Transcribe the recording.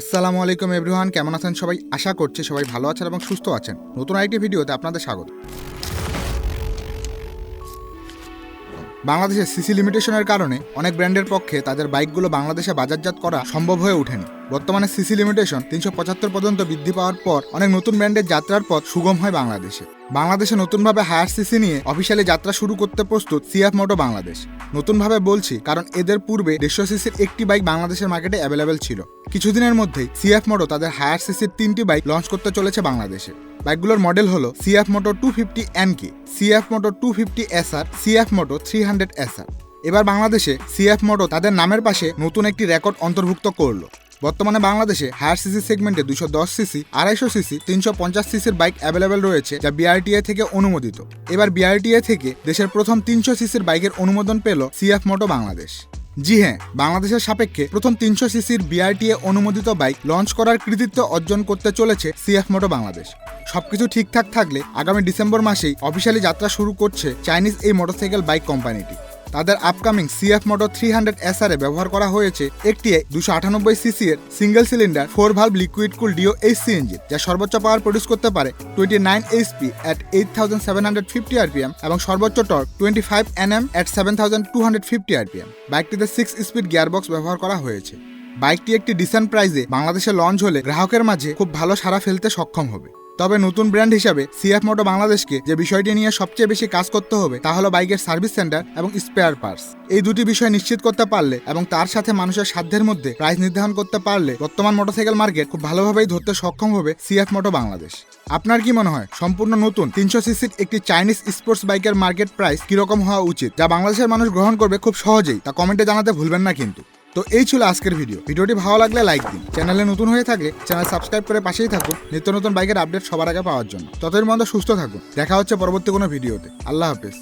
আসসালামু আলাইকুম এভরিওয়ান, কেমন আছেন সবাই? আশা করছি সবাই ভালো আছেন এবং সুস্থ আছেন। নতুন আরেকটি ভিডিওতে আপনাদের স্বাগত। বাংলাদেশে সিসি লিমিটেশনের কারণে অনেক ব্র্যান্ডের পক্ষে তাদের বাইকগুলো বাংলাদেশে বাজারজাত করা সম্ভব হয়ে ওঠেনি। বর্তমানে সিসি লিমিটেশন তিনশো পঁচাত্তর পর্যন্ত বৃদ্ধি পাওয়ার পর অনেক নতুন ব্র্যান্ডের যাত্রার পথ সুগম হয় বাংলাদেশে। বাংলাদেশে নতুনভাবে হায়ার সিসি নিয়ে অফিসিয়ালি যাত্রা শুরু করতে প্রস্তুত সিএফ মোটো বাংলাদেশ। নতুনভাবে বলছি, কারণ এদের পূর্বে দেড়শো সিসির একটি বাইক বাংলাদেশের মার্কেটে অ্যাভেলেবেল ছিল। কিছুদিনের মধ্যেই সিএফ মোটো তাদের হায়ার সিসির তিনটি বাইক লঞ্চ করতে চলেছে বাংলাদেশে। বাইকগুলোর মডেল হলো CF moto two fifty NK CF moto two fifty SR CF moto three hundred SR এবার বাংলাদেশে সিএফ মোটো তাদের নামের পাশে নতুন একটি রেকর্ড অন্তর্ভুক্ত করল। বর্তমানে বাংলাদেশে হায়ার সিসি সেগমেন্টে দুশো দশ সিসি, আড়াইশো সিসি, তিনশো পঞ্চাশ সিসির বাইক অ্যাভেলেবেল রয়েছে যা বিআরটিএ থেকে অনুমোদিত। এবার বিআরটিএ থেকে দেশের প্রথম তিনশো সিসির বাইকের অনুমোদন পেল সিএফ মোটো বাংলাদেশ। জি হ্যাঁ বাংলাদেশের সাপেক্ষে প্রথম তিনশো সিসির বিআরটিএ অনুমোদিত বাইক লঞ্চ করার কৃতিত্ব অর্জন করতে চলেছে সিএফ মোটো বাংলাদেশ। সবকিছু ঠিকঠাক থাকলে আগামী ডিসেম্বর মাসেই অফিসিয়ালি যাত্রা শুরু করছে চাইনিজ এই মোটরসাইকেল বাইক কোম্পানিটি। তাদের upcoming CF motor three hundred ব্যবহার করা হয়েছে একটি দুশো আটানব্বই সিসি এর single cylinder four valve liquid cool D O H C engine যা সর্বোচ্চ পাওয়ার প্রডিউস করতে পারে twenty nine H HP at eight thousand seven hundred fifty RPM এবং সর্বোচ্চ torque twenty five NM at seven thousand two hundred fifty RPM বাইকটিতে six speed gearbox ব্যবহার করা হয়েছে। বাইকটি একটি ডিসেন্ট প্রাইজে বাংলাদেশে লঞ্চ হলে গ্রাহকের মাঝে খুব ভালো সাড়া ফেলতে সক্ষম হবে। তবে নতুন ব্র্যান্ড হিসাবে সিএফ মোটো বাংলাদেশকে যে বিষয়টি নিয়ে সবচেয়ে বেশি কাজ করতে হবে, তা হলো বাইকের সার্ভিস সেন্টার এবং স্পেয়ার পার্টস। এই দুটি বিষয় নিশ্চিত করতে পারলে এবং তার সাথে মানুষের সাধ্যের মধ্যে প্রাইস নির্ধারণ করতে পারলে বর্তমান মোটরসাইকেল মার্কেট খুব ভালোভাবেই ধরতে সক্ষম হবে সিএফ মোটো বাংলাদেশ। আপনার কি মনে হয়, সম্পূর্ণ নতুন তিনশো সিসির একটি চাইনিজ স্পোর্টস বাইকের মার্কেট প্রাইস কীরকম হওয়া উচিত, যা বাংলাদেশের মানুষ গ্রহণ করবে খুব সহজেই? তা কমেন্টে জানাতে ভুলবেন না কিন্তু। তো এই ছিল আজকের ভিডিও ভিডিওটি ভালো লাগলে লাইক দিন। চ্যানেলে নতুন হয়ে থাকলে চ্যানেল সাবস্ক্রাইব করে পাশেই থাকুন। নিত্য নতুন বাইকের আপডেট সবার আগে পাওয়ার জন্য। ততদিন মন্দ সুস্থ থাকুন। দেখা হচ্ছে পরবর্তী কোনো ভিডিওতে আল্লাহ হাফেজ।